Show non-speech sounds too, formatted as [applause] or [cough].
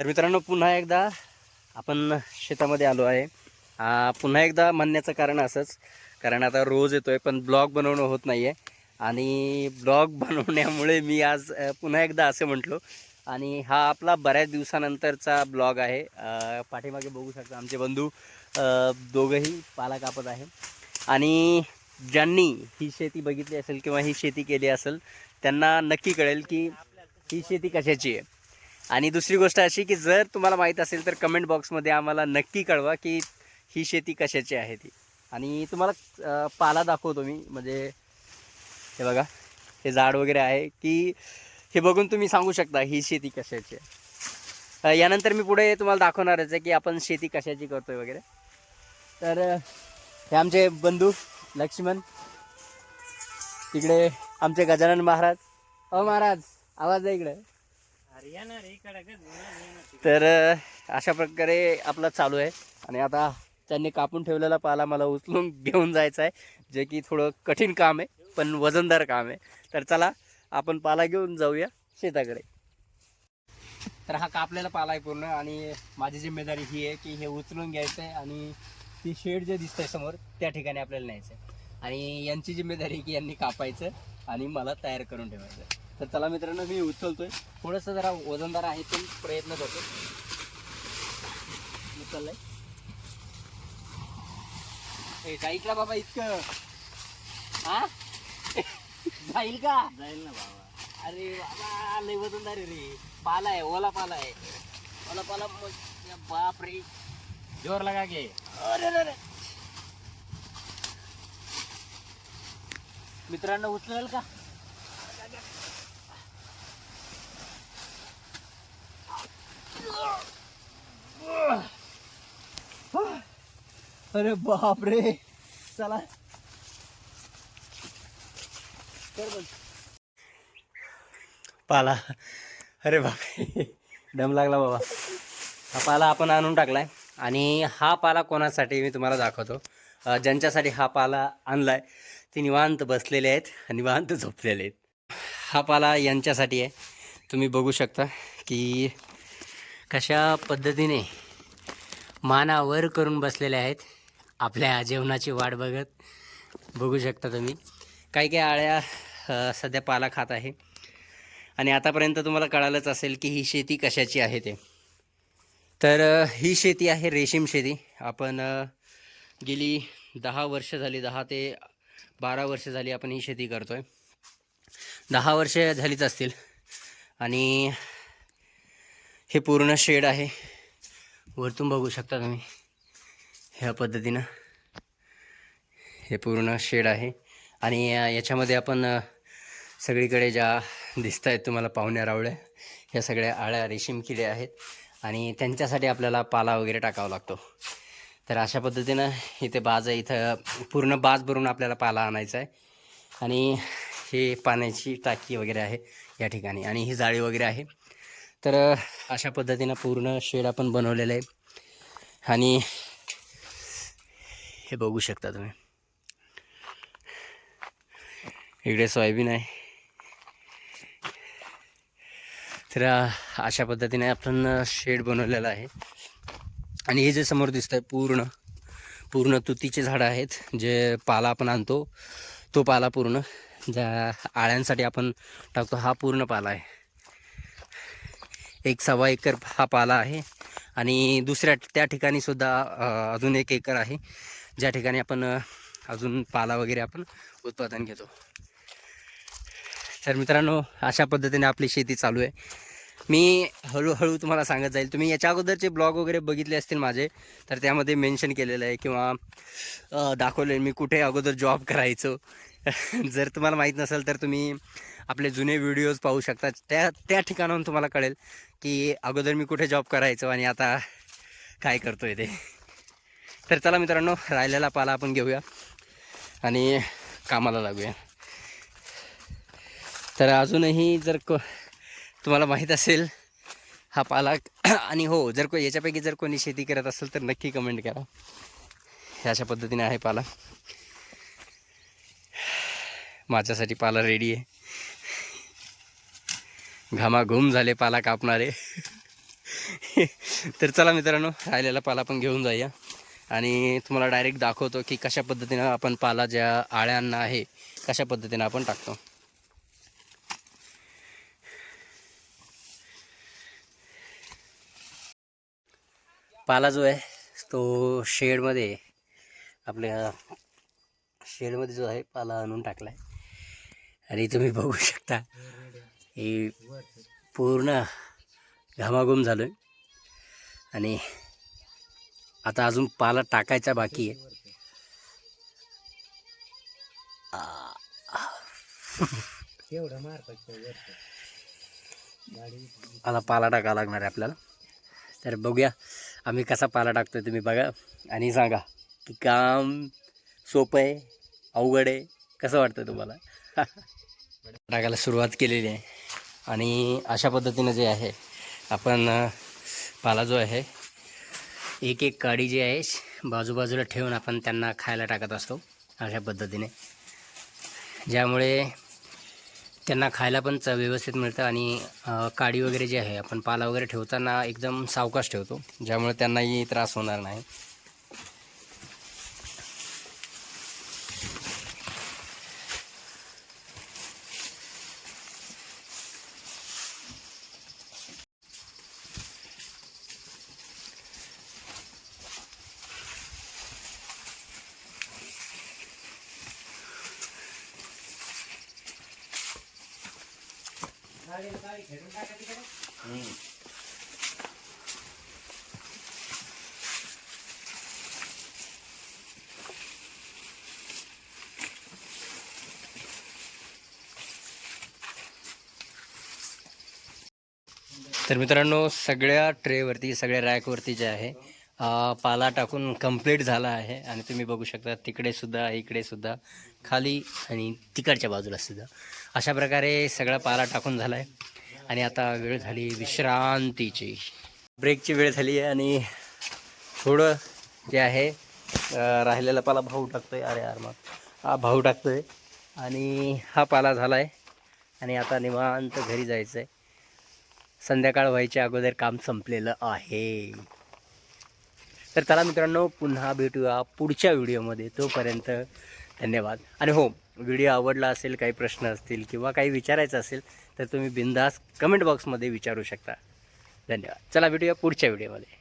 तर मित्रांनो पुन्हा एकदा आपण शेतामध्ये आलो आहे. पुन्हा एकदा म्हणण्याचं कारण असंच कारण आता रोज येतो आहे पण ब्लॉग बनवणं होत नाही आहे आणि ब्लॉग बनवण्यामुळे मी आज पुन्हा एकदा असं म्हटलो. आणि हा आपला बऱ्याच दिवसानंतरचा ब्लॉग आहे. पाठीमागे बघू शकता आमचे बंधू दोघंही पाला कापत आहे. आणि ज्यांनी ही शेती बघितली असेल किंवा ही शेती केली असेल त्यांना नक्की कळेल की ही शेती कशाची आहे. आणि दुसरी गोष्ट अशी की जर तुम्हाला माहीत असेल तर कमेंट बॉक्समध्ये आम्हाला नक्की कळवा की ही शेती कशाची आहे ती. आणि तुम्हाला पाला दाखवतो मी. म्हणजे हे बघा हे झाड वगैरे आहे की हे बघून तुम्ही सांगू शकता ही शेती कशाची आहे. यानंतर मी पुढे तुम्हाला दाखवणारच आहे की आपण शेती कशाची करतोय वगैरे. तर हे आमचे बंधू लक्ष्मण तिकडे आमचे गजानन महाराज. अ महाराज आवाज आहे इकडे. तर अशा प्रकारे आपला चालू आहे. आणि आता त्यांनी कापून ठेवलेला पाला मला उचलून घेऊन जायचा आहे जे की थोडं कठीण काम आहे पण वजनदार काम आहे. तर चला आपण पाला घेऊन जाऊया शेताकडे. तर हा कापलेला पाला आहे पूर्ण आणि माझी जिम्मेदारी ही आहे की हे उचलून घ्यायचं आहे आणि ती शेड जे दिसतंय समोर त्या ठिकाणी आपल्याला न्यायचं आहे. आणि यांची जिम्मेदारी आहे की यांनी कापायचं आणि मला तयार करून ठेवायचं तर चला मित्रांनो मी उचलतोय. थोडंसं जरा वजनदार आहे पण प्रयत्न करतो उचललंय. ए साईडला बाबा इतकं? हा? जाईल का? जाईल ना बाबा. अरे बाबा लय वजनदार आहे रे. पाला आहे ओला पाला आहे. ओला पाला मग बाप रे जोर लगा के. अरे अरे, अरे. मित्रांनो उचलेल का? अरे बाप रे. चला. पाला. अरे बाप दम लागला बाबा. हा पाला आपण आणून टाकलाय. आणि हा पाला कोणासाठी मी तुम्हाला दाखवतो. ज्यांच्यासाठी हा पाला आणलाय ते निवांत बसलेले आहेत निवांत झोपलेले आहेत. हा पाला यांच्यासाठी आहे. तुम्ही बघू शकता की कशा पद्धतीने मानावर करून बसलेले आहेत. आपल्या जेवणाची वाट बघत बघू शकता तुम्ही. काही काही आळ्या सध्या पाला खात आहे. आणि आतापर्यंत तुम्हाला कळालंच असेल की ही शेती कशाची आहे ते. तर ही शेती आहे रेशीम शेती. आपण गेली दहा वर्ष झाली दहा ते बारा वर्ष झाली आपण ही शेती करतो आहे दहा वर्ष झालीच असतील. आणि हे पूर्ण शेड आहे. वरतून बघू शकता तुम्ही. ह्या पद्धतीनं हे पूर्ण शेड आहे. आणि याच्यामध्ये आपण सगळीकडे ज्या दिसत आहेत तुम्हाला पाहुण्या रावळ्या ह्या सगळ्या आळ्या रेशीम किडे आहेत आणि त्यांच्यासाठी आपल्याला पाला वगैरे टाकावा लागतो. तर अशा पद्धतीनं इथे बाज आहे. इथं पूर्ण बाज भरून आपल्याला पाला आणायचा आहे आणि हे पाण्याची टाकी वगैरे आहे या ठिकाणी. आणि ही जाळी वगैरे आहे. तर अशा पद्धतीनं पूर्ण शेड आपण बनवलेलं आहे. आणि हे बघू शकता तुम्ही. इकडे सोयाबीन आहे. तर अशा पद्धतीने आपण शेड बनवलेला आहे. आणि हे जे समोर दिसत आहे पूर्ण पूर्ण तुतीचे झाडं आहेत. जे पाला आपण आणतो तो पाला पूर्ण ज्या आळ्यांसाठी आपण टाकतो हा पूर्ण पाला आहे. एक सव्वा एकर हा पाला आहे. आणि दुसऱ्या त्या ठिकाणी सुद्धा अजून एक एकर आहे. ज्या ठिकाणी आपण अजून पाला वगैरे आपण उत्पादन घेतो. तर मित्रांनो अशा पद्धतीने आपली शेती चालू आहे. मी हळूहळू तुम्हाला सांगत जाईल तुम्ही याच्या अगोदरचे ब्लॉग वगैरे बघितले असतील माझे तर त्यामध्ये मेन्शन केलेलं आहे किंवा दाखवले मी कुठे अगोदर जॉब करायचो. [laughs] जर तुम्हाला माहीत नसेल तर तुम्ही आपले जुने व्हिडिओज पाहू शकता. त्या त्या ठिकाणाहून तुम्हाला कळेल की अगोदर मी कुठे जॉब करायचो आणि आता काय करतो आहे ते. तर चला मित्रांनो राहिलेला पाला आपण घेऊया आणि कामाला लागूया. तर अजूनही जर को तुम्हाला माहीत असेल हा पाला [clears throat] आणि हो जर को याच्यापैकी जर कोणी शेती करत असेल तर नक्की कमेंट करा. हे अशा पद्धतीने आहे पाला. माझ्यासाठी पाला रेडी आहे. घामाघूम झाले पाला कापणारे. [laughs] तर चला मित्रांनो राहिलेला पाला पण घेऊन जाऊया. आणि तुम्हाला डायरेक्ट दाखवतो की कशा पद्धतीनं आपण पाला ज्या आळ्यांना आहे कशा पद्धतीनं आपण टाकतो. पाला जो आहे तो शेडमध्ये आपल्या शेडमध्ये जो आहे पाला आणून टाकला आहे आणि तुम्ही बघू शकता हे पूर्ण घामाघूम झालो आहे आणि आता अजून पाला टाकायचा बाकी आहे. आता पाला टाकावा लागणार आहे आपल्याला. तर बघूया आम्ही कसा पाला टाकतोय तुम्ही बघा. आणि सांगा की काम सोपं आहे अवघड आहे. कसं वाटतं तुम्हाला? [laughs] टाकायला सुरुवात केलेली आहे. आणि अशा पद्धतीनं जे आहे आपण पाला जो आहे एक एक काडी जी आहे बाजूबाजूला ठेवून आपण त्यांना खायला टाकत असतो अशा पद्धतीने. ज्यामुळे त्यांना खायला पण च व्यवस्थित मिळतं आणि काडी वगैरे जी आहे आपण पाला वगैरे ठेवताना एकदम सावकाश ठेवतो ज्यामुळे त्यांनाही त्रास होणार नाही. तर मित्रांनो सगळ्या ट्रेवरती सगळ्या रॅकवरती जे आहे पाला टाकून कंप्लीट झाला आहे. आणि तुम्ही बघू शकता तिकडे सुद्धा इकडे सुद्धा खाली आणि तिकडच्या बाजूला सुद्धा. अशा प्रकारे सगळा पाला टाकून झाला आहे आणि आता वेळ झाली विश्रांतीची. ब्रेकची वेळ झाली आहे आणि थोडं जे आहे राहिलेला पाला भाऊ आहे अरे यार मग. हा भाऊ आहे आणि हा पाला झाला आहे आणि आता निवांत घरी जायचं आहे संध्याकाळ व्हायच्या अगोदर काम संपलेलं आहे. तर चला मित्रांनो पुन्हा भेटूया पुढच्या व्हिडिओमध्ये. तोपर्यंत धन्यवाद. आणि हो व्हिडिओ आवडला असेल काही प्रश्न असतील किंवा काही विचारायचं असेल तर तुम्ही बिंदास कमेंट बॉक्समध्ये विचारू शकता. धन्यवाद. चला भेटूया पुढच्या व्हिडिओमध्ये.